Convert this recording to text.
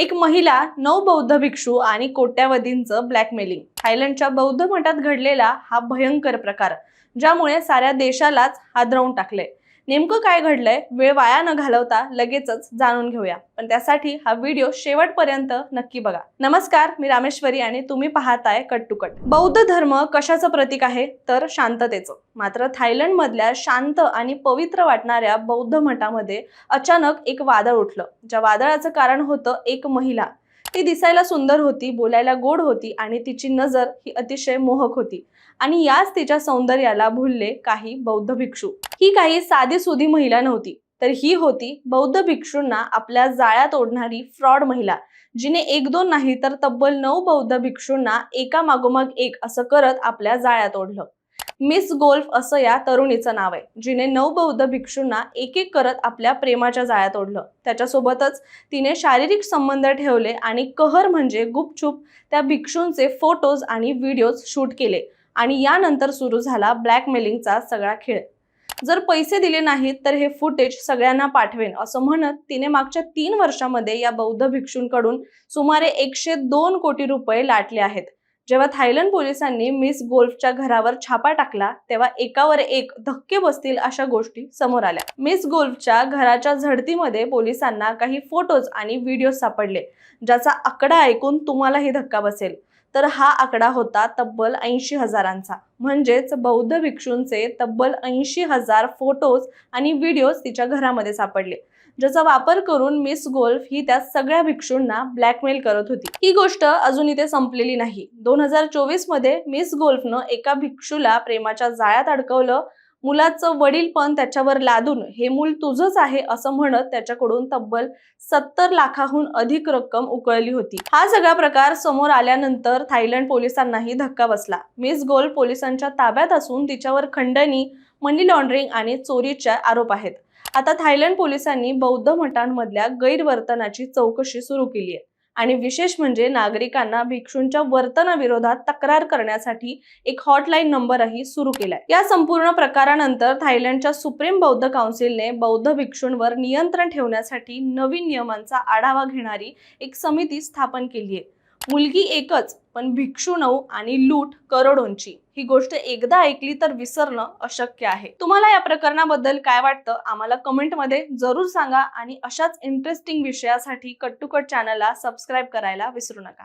एक महिला नऊ बौद्ध भिक्षू आणि कोट्यावधींचं ब्लॅकमेलिंग थायलंडच्या बौद्ध मठात घडलेला हा भयंकर प्रकार ज्यामुळे साऱ्या देशालाच हादरवून टाकले नेमकं काय घडलंय वेळ वाया न घालवता लगेचच जाणून घेऊया. पण त्यासाठी हा व्हिडिओ शेवटपर्यंत नक्की बघा. नमस्कार मी रामेश्वरी आणि तुम्ही पाहताय कट टू कट. बौद्ध धर्म कशाचं प्रतीक आहे? तर शांततेचं. मात्र थायलंड मधल्या शांत आणि पवित्र वाटणाऱ्या बौद्ध मठामध्ये अचानक एक वादळ उठलं. ज्या वादळाचं कारण होतं एक महिला. ती दिसायला सुंदर होती बोलायला गोड होती आणि तिची नजर ही अतिशय मोहक होती. आणि याच तिच्या सौंदर्याला भुलले काही बौद्ध भिक्षू. ही काही साधी सुधी महिला नव्हती तर ही होती बौद्ध भिक्षूंना आपल्या जाळ्यात ओढणारी फ्रॉड महिला जिने एक दोन नाही तर तब्बल नऊ बौद्ध भिक्षूंना एका मागोमाग एक असं करत आपल्या जाळ्यात ओढलं मिस गोल्फ असं या तरुणीचं नाव आहे जिने नऊ बौद्ध भिक्षूंना एक एक करत आपल्या प्रेमाच्या जाळ्यात ओढलं. त्याच्यासोबतच तिने शारीरिक संबंध ठेवले आणि कहर म्हणजे गुपचूप त्या भिक्षूंचे फोटोज आणि व्हिडिओज शूट केले आणि यानंतर सुरू झाला ब्लॅकमेलिंगचा सगळा खेळ. जर पैसे दिले नाहीत तर हे फुटेज सगळ्यांना पाठवेन असं म्हणत तिने मागच्या तीन वर्षामध्ये या बौद्ध भिक्षूंकडून सुमारे एकशे दोन कोटी रुपये लाटले आहेत. जेव्हा थायलंड पोलिसांनी मिस गोल्फच्या घरावर छापा टाकला तेव्हा एकावर एक धक्के बसतील अशा गोष्टी समोर आल्या. मिस गोल्फच्या घराच्या झडतीमध्ये पोलिसांना काही फोटोज आणि व्हिडिओ सापडले ज्याचा आकडा ऐकून तुम्हालाही धक्का बसेल. तर हा आकडा होता तब्बल ऐंशी हजारांचा. म्हणजेच बौद्ध भिक्षूंचे तब्बल ऐंशी हजार फोटोज आणि व्हिडिओज तिच्या घरामध्ये सापडले. ज्याचा वापर करून मिस गोल्फ ही त्या सगळ्या भिक्षूंना ब्लॅकमेल करत होती. ही गोष्ट अजून इथे संपलेली नाही. दोन हजार चोवीसमध्ये मिस गोल्फनं एका भिक्षूला प्रेमाच्या जाळ्यात अडकवलं मुलाचं वडील पण त्याच्यावर लादून हे मूल तुझंच आहे असं म्हणत त्याच्याकडून तब्बल सत्तर लाखाहून अधिक रक्कम उकळली होती. हा सगळा प्रकार समोर आल्यानंतर थायलंड पोलिसांनाही धक्का बसला. मिस गोल पोलिसांच्या ताब्यात असून तिच्यावर खंडणी मनी लॉन्ड्रिंग आणि चोरीच्या आरोप आहेत. आता थायलंड पोलिसांनी बौद्ध मठांमधल्या गैरवर्तनाची चौकशी सुरू केली आहे आणि विशेष म्हणजे नागरिकांना भिक्षूंच्या वर्तनाविरोधात तक्रार करण्यासाठी एक हॉटलाईन नंबरही सुरू केलाय. या संपूर्ण प्रकारानंतर थायलंडच्या सुप्रीम बौद्ध काउन्सिलने बौद्ध भिक्षूंवर नियंत्रण ठेवण्यासाठी नवीन नियमांचा आढावा घेणारी एक समिती स्थापन केली आहे मुलगी एकच पण भिक्षू नऊ आणि लूट करोडोंची. ही गोष्ट एकदा ऐकली तर विसरणं अशक्य आहे. तुम्हाला या प्रकरणाबद्दल काय वाटतं आम्हाला कमेंटमध्ये जरूर सांगा आणि अशाच इंटरेस्टिंग विषयासाठी कट टू कट चॅनलला सबस्क्राईब करायला विसरू नका.